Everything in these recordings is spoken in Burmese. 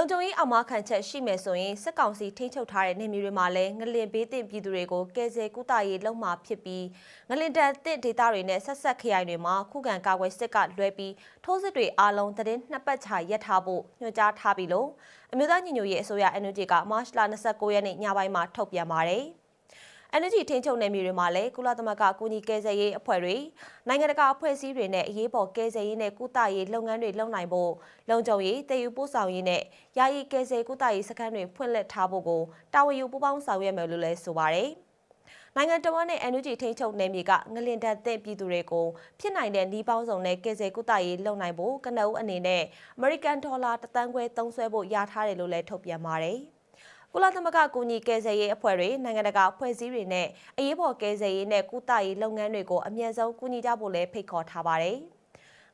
လုံခြုံရေးအမခံချက်ရှိမယ်ဆိုရင်စစ်ကောင်စီထိန်းချုပ်ထားတဲ့နေမျိုးတွေမှာလည်းငလင်ဘေးတင်ပြည်သူတွေကိုကယ်ဆယ်ကုသရေးလုပ်မှာဖြစ်ပြီးငလင်တန်တစ်ဒေသတွေနဲ့ဆက်ဆက်ခရိုင်တွေမှာခုခံကာကွယ်စစ်ကလွဲပြီးထိုးစစ်တွေအားလုံးတည်နှစ်ပတ်ချာရပ်ထားဖို့ညွှန်ကြားထားပြီးလို့အမျိုးသားညီညွတ်ရေးအစိုးရ NUG ကမတ်လ29ရက်နေ့ညပိုင်းမှာထုတ်ပြန်ပါတယ်။ energy ထိန်းချုပ်နယ်မြေတွေမှာလည်းကုလသမဂ္ဂကူညီကယ်ဆယ်ရေးအဖွဲ့တွေနိုင်ငံတကာအဖွဲ့အစည်းတွေနဲ့အရေးပေါ်ကယ်ဆယ်ရေးနဲ့ကုသရေးလုပ်ငန်းတွေလုပ်နိုင်ဖို့လုံခြုံရေးတည်ယူပို့ဆောင်ရေးနဲ့ယာယီကယ်ဆယ်ကုသရေးစခန်းတွေဖွင့်လှစ်ထားဖို့ကိုတာဝန်ယူပူးပေါင်းဆောင်ရွက်မယ်လို့လည်းဆိုပါတယ်။နိုင်ငံတော်နဲ့ energy ထိန်းချုပ်နယ်မြေကငလင်တန်တဲ့ပြည်သူတွေကိုဖြစ်နိုင်တဲ့နှီးပေါင်းစုံနဲ့ကယ်ဆယ်ကုသရေးလုပ်နိုင်ဖို့ကနအုပ်အနေနဲ့ American Dollar တသန်းခွဲသုံးစွဲဖို့ရထားတယ်လို့လည်းထုတ်ပြန်ပါတယ်။ ကုလသမဂ္ဂကူညီကယ်ဆယ်ရေးအဖွဲ့တွေနိုင်ငံတကာအဖွဲ့အစည်းတွေနဲ့အရေးပေါ်ကယ်ဆယ်ရေးနဲ့ကုသရေးလုပ်ငန်းတွေကိုအမြန်ဆုံးကူညီကြဖို့လည်းဖိတ်ခေါ်ထားပါတယ်။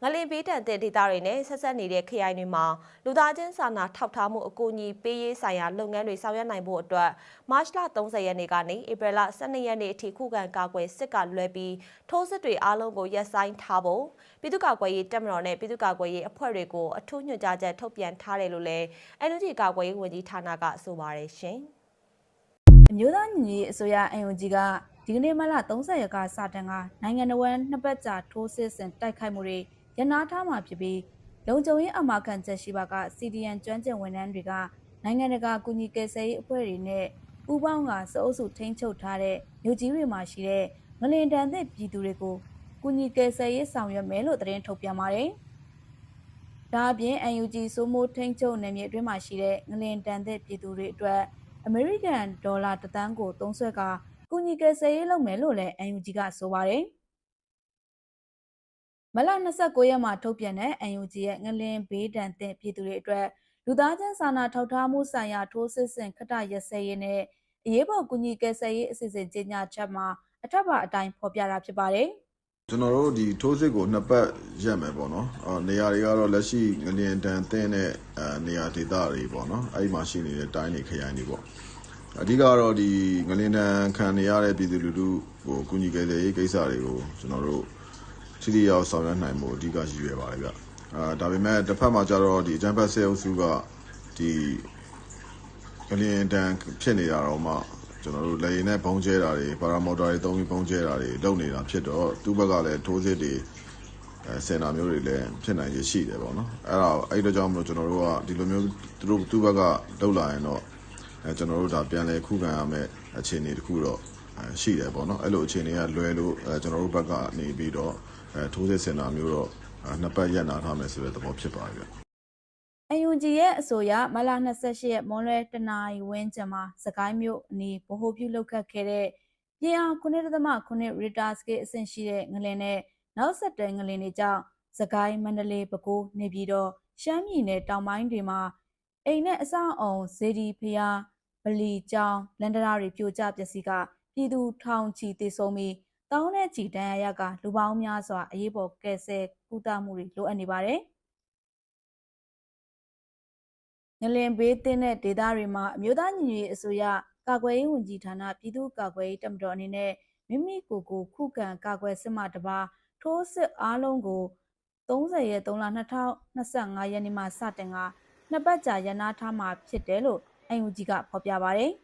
ငလင်ပေးတန်တဲ့ဒေသတွေနဲ့ဆက်ဆက်နေတဲ့ခရိုင်တွေမှာလူသားချင်းစာနာထောက်ထားမှုအကူအညီပေးရေးဆိုင်ရာလုပ်ငန်းတွေဆောင်ရွက်နိုင်ဖို့အတွက်မတ်လ30ရက်နေ့ကနေဧပြီလ12ရက်နေ့အထိခုခံကာကွယ်စစ်ကလွဲပြီးထိုးစစ်တွေအားလုံးကိုရပ်ဆိုင်းထားဖို့ပြည်သူ့ကာကွယ်ရေးတပ်မတော်နဲ့ပြည်သူ့ကာကွယ်ရေးအဖွဲ့တွေကိုအထူးညွှန်ကြားချက်ထုတ်ပြန်ထားတယ်လို့လည်း NUG ကာကွယ်ရေးဝန်ကြီးဌာနကဆိုပါတယ်ရှင်။အမျိုးသားညီညွတ်ရေးအစိုးရ NUG ကဒီကနေ့မလ30ရက်ကစတင်ကနိုင်ငံတော်ဝန်နှစ်ပတ်ကြာထိုးစစ်ဆင်တိုက်ခိုက်မှုတွေ ရနာထားမှာဖြစ်ပြီးလုံခြုံရေးအမှာခံချက်ရှိပါက CDN ကျွမ်းကျင်ဝန်ထမ်းတွေကနိုင်ငံတကာကူညီကယ်ဆယ်ရေးအဖွဲ့တွေနဲ့ပူးပေါင်းကစအုပ်စုထိန်းချုပ်ထားတဲ့မြို့ကြီးတွေမှာရှိတဲ့ငလင်တန်တဲ့ပြည်သူတွေကိုကူညီကယ်ဆယ်ရေးဆောင်ရွက်မယ်လို့သတင်းထုတ်ပြန်ပါတယ်။ဒါအပြင် UNG စိုးမိုးထိန်းချုပ်နယ်မြေအတွင်းမှာရှိတဲ့ငလင်တန်တဲ့ပြည်သူတွေအတွက်အမေရိကန်ဒေါ်လာတသန်းကိုသုံးစွဲကကူညီကယ်ဆယ်ရေးလုပ်မယ်လို့လည်း UNG ကဆိုပါတယ်။ မလ29ရက်မှာထုတ်ပြန်တဲ့ UNG ရဲ့ငလင်ဘေးဒဏ်သင့်ပြည်သူတွေအတွက်လူသားချင်းစာနာထောက်ထားမှုဆိုင်ရာထိုးစစ်ဆင်ခတရစဲရေးနဲ့အရေးပေါ်ကူညီကယ်ဆယ်ရေးအစီအစဉ်ကြီးညာချက်မှာအထက်ပါအတိုင်းဖော်ပြတာဖြစ်ပါတယ်။ကျွန်တော်တို့ဒီထိုးစစ်ကိုနှစ်ပတ်ရက်မယ်ပေါ့နော်။အော်နေရာတွေကတော့လက်ရှိငလျင်တန်တင်းတဲ့အဲနေရာဒေသတွေပေါ့နော်။အဲ့ဒီမှာရှိနေတဲ့တိုင်းတွေခရိုင်တွေပေါ့။အဓိကတော့ဒီငလျင်တန်ခံနေရတဲ့ပြည်သူလူထုကိုကူညီကယ်ဆယ်ရေးကိစ္စတွေကိုကျွန်တော်တို့ ထိထိရောက်ဆောင်ရွက်နိုင်မှုအဓိကရည်ရွယ်ပါတယ်ဗျအာဒါပေမဲ့တစ်ဖက်မှာကျတော့ဒီအကြံဖက်ဆဲအုပ်စုကဒီကလင်တန်ဖြစ်နေတာတော့မှကျွန်တော်တို့လေရင်နဲ့ဘုံကျဲတာတွေပါရာမော်တာတွေသုံးပြီးဘုံကျဲတာတွေလုပ်နေတာဖြစ်တော့သူ့ဘက်ကလည်းထိုးစစ်တွေအဲစင်တာမျိုးတွေလည်းဖြစ်နိုင်ရရှိတယ်ပေါ့နော်အဲ့ဒါအဲ့တော့ကြောင့်မလို့ကျွန်တော်တို့ကဒီလိုမျိုးသူတို့သူ့ဘက်ကလောက်လာရင်တော့အဲကျွန်တော်တို့ဒါပြန်လဲခုခံရမယ့်အခြေအနေတခုတော့ရှိတယ်ပေါ့နော်အဲ့လိုအခြေအနေကလွယ်လို့အဲကျွန်တော်တို့ဘက်ကနေပြီးတော့ အဲထိုးစစ်စင်တာမျိုးတော့နှစ်ပတ်ရက်နာထားမယ်ဆိုတဲ့သဘောဖြစ်ပါရဲ့အယူဂျီရဲ့အဆိုအရမလ28ရက်မွန်လွဲတနာရီဝင်းကျင်မှာစကိုင်းမြို့အနီးဗဟိုပြုလုပ်ခတ်ခဲ့တဲ့ပြည်အား9.9ရီတာစကေးအဆင့်ရှိတဲ့ငလင်နဲ့နောက်ဆက်တွဲငလင်တွေကြောင့်စကိုင်းမန္တလေးပဲခူးနေပြည်တော်ရှမ်းပြည်နယ်တောင်ပိုင်းတွေမှာအိမ်နဲ့အဆောက်အုံဇေဒီဖျားဗလီကျောင်းလန်ဒရာတွေပြိုကျပျက်စီးကပြည်သူထောင်ချီသေဆုံးပြီး တောင်းတဲ့ချီတန်းရရကလူပေါင်းများစွာအရေးပေါ်ကယ်ဆယ်ကုသမှုတွေလိုအပ်နေပါတယ်။ငလင်ဘေးသင်းတဲ့ဒေသတွေမှာအမျိုးသားညီညွတ်ရေးအစိုးရကာကွယ်ရေးဝန်ကြီးဌာနပြည်သူ့ကာကွယ်ရေးတပ်မတော်အနေနဲ့မိမိကိုယ်ကိုခုခံကာကွယ်စစ်မှတပါထိုးစစ်အားလုံးကို30ရက်3လ2025ရက်နေ့မှစတင်ကနှစ်ပတ်ကြာရနာထားမှာဖြစ်တယ်လို့အန်ယူဂျီကဖော်ပြပါတယ်။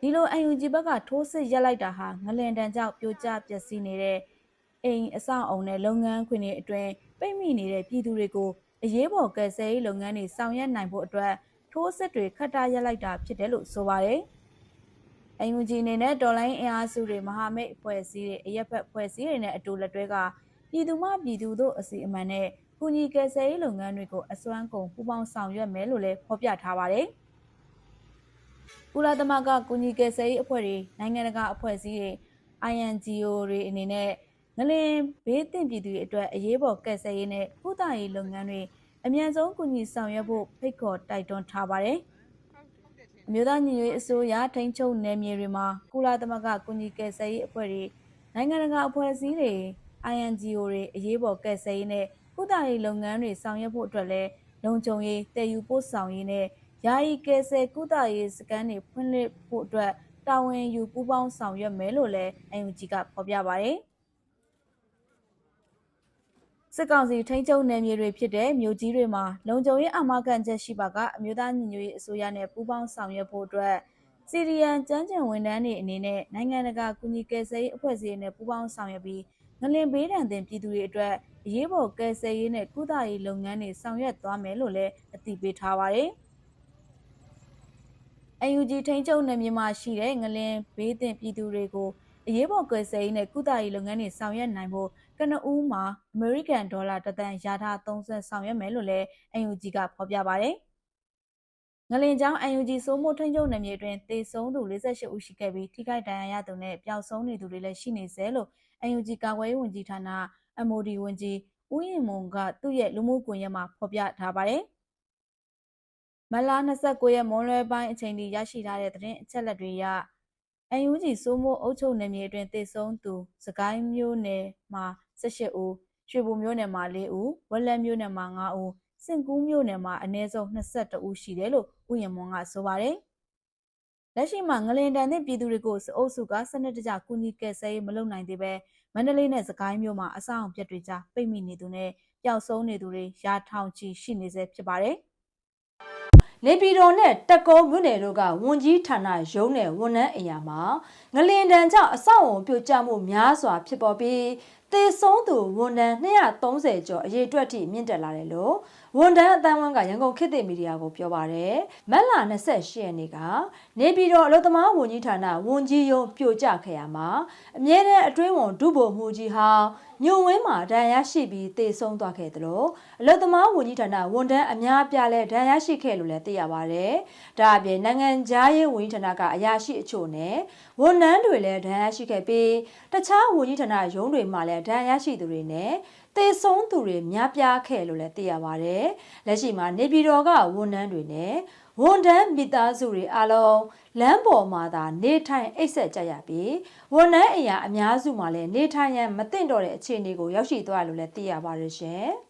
ဒီလို UNG ဘက်ကထိုးစစ်ရက်လိုက်တာဟာငလင်တန်ကြောင့်ပြိုကျပျက်စီးနေတဲ့အိမ်အဆောက်အုံနဲ့လုပ်ငန်းခွင်တွေအတွင်းပိတ်မိနေတဲ့ပြည်သူတွေကိုအရေးပေါ်ကယ်ဆယ်ရေးလုပ်ငန်းတွေဆောင်ရွက်နိုင်ဖို့အတွက်ထိုးစစ်တွေခတ်တာရက်လိုက်တာဖြစ်တယ်လို့ဆိုပါတယ်။ UNG အနေနဲ့တော်လိုင်းအင်အားစုတွေမဟာမိတ်အဖွဲ့အစည်းတွေအရက်ဖက်အဖွဲ့အစည်းတွေနဲ့အတူလက်တွဲကပြည်သူမှပြည်သူတို့အစီအမံနဲ့ကုညီကယ်ဆယ်ရေးလုပ်ငန်းတွေကိုအစွမ်းကုန်ပူးပေါင်းဆောင်ရွက်မယ်လို့လည်းဖော်ပြထားပါတယ်။ ကုလသမဂ္ဂကူညီကယ်ဆယ်ရေးအဖွဲ့တွေနိုင်ငံတကာအဖွဲ့အစည်းတွေ INGO တွေအနေနဲ့ငလင်ဘေးသင့်ပြည်သူတွေအတွက်အရေးပေါ်ကယ်ဆယ်ရေးနဲ့ကုသရေးလုပ်ငန်းတွေအမြန်ဆုံးကူညီဆောင်ရွက်ဖို့ဖိတ်ခေါ်တိုက်တွန်းထားပါတယ်။အမျိုးသားညီညွတ်ရေးအစိုးရထိန်းချုပ်နယ်မြေတွေမှာကုလသမဂ္ဂကူညီကယ်ဆယ်ရေးအဖွဲ့တွေနိုင်ငံတကာအဖွဲ့အစည်းတွေ INGO တွေအရေးပေါ်ကယ်ဆယ်ရေးနဲ့ကုသရေးလုပ်ငန်းတွေဆောင်ရွက်ဖို့အတွက်လည်းလုံခြုံရေးတည်ယူပို့ဆောင်ရေးနဲ့ ယာယီကယ်ဆယ်ကုသရေးစကန်တွေဖွင့်လှစ်ဖို့အတွက်တာဝန်ယူပူးပေါင်းဆောင်ရွက်မယ်လို့လည်း UNG ကဖော်ပြပါတယ်။စစ်ကောင်စီထိန်းချုပ်နယ်မြေတွေဖြစ်တဲ့မြို့ကြီးတွေမှာလုံခြုံရေးအာမခံချက်ရှိပါကအမျိုးသားညီညွတ်ရေးအစိုးရနဲ့ပူးပေါင်းဆောင်ရွက်ဖို့အတွက်စီရီယန်ကျန်းကျင်ဝန်ထမ်းတွေအနေနဲ့နိုင်ငံတကာကူညီကယ်ဆယ်ရေးအဖွဲ့အစည်းတွေနဲ့ပူးပေါင်းဆောင်ရွက်ပြီးငလင်ဘေးဒဏ်သင့်ပြည်သူတွေအတွက်အရေးပေါ်ကယ်ဆယ်ရေးနဲ့ကုသရေးလုပ်ငန်းတွေဆောင်ရွက်သွားမယ်လို့လည်းအတည်ပြုထားပါတယ်။ UNG ထိန်းချုပ်နယ်မြေမှာရှိတဲ့ငလင်ဘေးသင့်ပြည်သူတွေကိုအရေးပေါ်ကယ်ဆယ်ရေးနဲ့ကုသရေးလုပ်ငန်းတွေဆောင်ရွက်နိုင်ဖို့ကနဦးမှာအမေရိကန်ဒေါ်လာတသန်းရထားသုံးဆဆောင်ရွက်မယ်လို့လည်း UNG ကဖော်ပြပါတယ်။ငလင်ကျောင်း UNG စိုးမိုးထိန်းချုပ်နယ်မြေအတွင်းတေဆုံးသူ48ဦးရှိခဲ့ပြီးထိခိုက်ဒဏ်ရာရသူနဲ့ပျောက်ဆုံးနေသူတွေလည်းရှိနေစေလို့ UNG ကာကွယ်ရေးဝန်ကြီးဌာန MOD ဝန်ကြီးဦးရင်မွန်ကသူ့ရဲ့လူမှုကွန်ရက်မှာဖော်ပြထားပါတယ်။ မလာ29ရက်မွန်းလွဲပိုင်းအချိန်ထိရရှိထားတဲ့သတင်းအချက်အလက်တွေအရ UNG စိုးမိုးအုပ်ချုပ်နယ်မြေအတွင်းတေဆုံးသူစကိုင်းမျိုးနယ်မှာ18ဦးရွှေဘိုမြို့နယ်မှာ4ဦးဝက်လက်မြို့နယ်မှာ9ဦးစင်ကူးမြို့နယ်မှာအနည်းဆုံး22ဦးရှိတယ်လို့ဥယျာဉ်မွန်ကဆိုပါတယ်လက်ရှိမှာငလင်တန်တဲ့ပြည်သူတွေကိုစအုပ်စုကစနစ်တကျကူညီကယ်ဆယ်ရေးမလုပ်နိုင်သေးပဲမန္တလေးနဲ့စကိုင်းမြို့မှာအဆောင်အပြက်တွေကြားပိတ်မိနေသူနဲ့ပျောက်ဆုံးနေသူတွေရာထောင်ချီရှိနေဆဲဖြစ်ပါတယ် နေပြည်တော်နဲ့တက်ကုန်းမြို့နယ်တို့ကဝန်ကြီးဌာနရုံးနယ်ဝန်ထမ်းအရာမှာငလင်တန်ကြောင့်အဆောက်အုံပြိုကျမှုများစွာဖြစ်ပေါ်ပြီးသေဆုံးသူဝန်ထမ်း230ကျော်အရေးအတွက်ထိမြင့်တက်လာတယ်လို့ ဝန်ထမ်းအတန်းဝန်းကရန်ကုန်ခေတ်သစ်မီဒီယာကိုပြောပါရယ်မက်လာ28ရက်နေ့ကနေပြည်တော်အလို့သမားဝန်ကြီးဌာနဝန်ကြီးရုံးပြိုကျခဲ့ရမှာအမြဲတမ်းအတွင်းဝန်ဒုဗိုလ်မှူးကြီးဟောင်းညိုဝင်းမှာဒဏ်ရာရှိပြီးသေဆုံးသွားခဲ့တယ်လို့အလို့သမားဝန်ကြီးဌာနဝန်ထမ်းအများပြားလဲဒဏ်ရာရှိခဲ့လို့လည်းသိရပါဗျ။ဒါအပြင်နိုင်ငံသားရေးဝန်ကြီးဌာနကအရာရှိအချို့နဲ့ဝန်ထမ်းတွေလည်းဒဏ်ရာရှိခဲ့ပြီးတခြားဝန်ကြီးဌာနရုံးတွေမှာလည်းဒဏ်ရာရှိသူတွေနဲ့ သေဆုံးသူတွေများပြားခဲ့လို့လည်းသိရပါတယ်။လက်ရှိမှာနေပြည်တော်ကဝန်ထမ်းတွေနဲ့ဝန်ထမ်းမိသားစုတွေအလုံးလမ်းပေါ်မှာသာနေထိုင်အိတ်ဆက်ကြရပြီးဝန်ထမ်းအရာအများစုမှာလည်းနေထိုင်ရန်မသင့်တော်တဲ့အခြေအနေကိုရောက်ရှိသွားတယ်လို့လည်းသိရပါတယ်ရှင်။